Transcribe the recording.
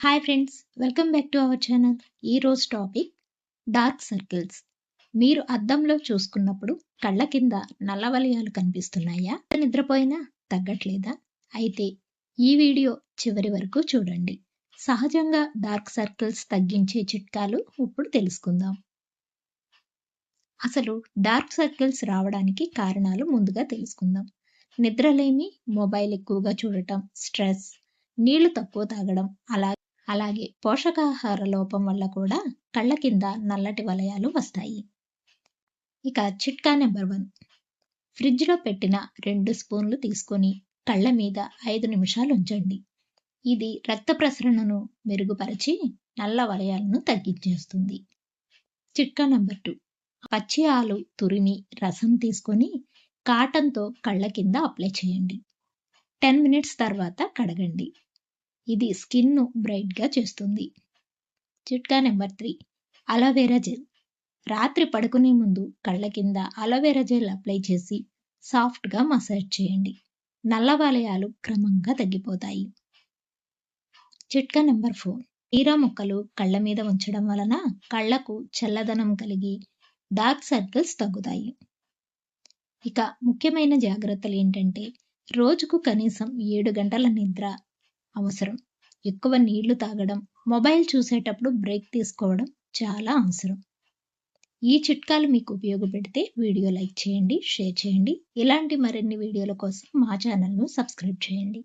Hi friends welcome back to our channel ఈరోజు topic dark circles మీరు అద్దంలో చూసుకున్నప్పుడు కళ్ళ కింద నల్ల వలయాలు కనిపిస్తున్నాయా? నిద్రపోయినా తగ్గట్లేదా? అయితే ఈ వీడియో చివరి వరకు చూడండి. సహజంగా డార్క్ సర్కిల్స్ తగ్గించే చిట్కాలు ఇప్పుడు తెలుసుకుందాం. అసలు డార్క్ సర్కిల్స్ రావడానికి కారణాలు ముందుగా తెలుసుకుందాం. నిద్రలేమి మొబైల్ ఎక్కువగా చూడటం స్ట్రెస్ నీళ్ళు తక్కువ తాగడం అలా అలాగే పోషకాహార లోపం వల్ల కూడా కళ్ళ కింద నల్లటి వలయాలు వస్తాయి. ఇక చిట్కా నెంబర్ వన్. ఫ్రిడ్జ్లో పెట్టిన రెండు స్పూన్లు తీసుకొని కళ్ళ మీద ఐదు నిమిషాలు ఉంచండి. ఇది రక్త ప్రసరణను మెరుగుపరిచి నల్ల వలయాలను తగ్గించేస్తుంది. చిట్కా నెంబర్ టూ. పచ్చి ఆలు తురిమి రసం తీసుకొని కాటన్తో కళ్ళ కింద అప్లై చేయండి. టెన్ మినిట్స్ తర్వాత కడగండి. ఇది స్కిన్ను బ్రైట్గా చేస్తుంది. చిట్కా నెంబర్ త్రీ అలోవెరా జెల్. రాత్రి పడుకునే ముందు కళ్ళ కింద అలోవెరా జెల్ అప్లై చేసి సాఫ్ట్గా మసాజ్ చేయండి. నల్ల వలయాలు క్రమంగా తగ్గిపోతాయి. చిట్కా నెంబర్ ఫోర్ హీరా ముక్కలు కళ్ళ మీద ఉంచడం వలన కళ్ళకు చల్లదనం కలిగి డార్క్ సర్కిల్స్ తగ్గుతాయి. ఇక ముఖ్యమైన జాగ్రత్తలు ఏంటంటే రోజుకు కనీసం ఏడు గంటల నిద్ర అవసరం. ఎక్కువ నీళ్ళు తాగడం మొబైల్ చూసేటప్పుడు బ్రేక్ తీసుకోవడం చాలా అవసరం. ఈ చిట్కాలు మీకు ఉపయోగపెడితే వీడియో లైక్ చేయండి షేర్ చేయండి. ఇలాంటి మరిన్ని వీడియోల కోసం మా ఛానల్ను సబ్స్క్రైబ్ చేయండి.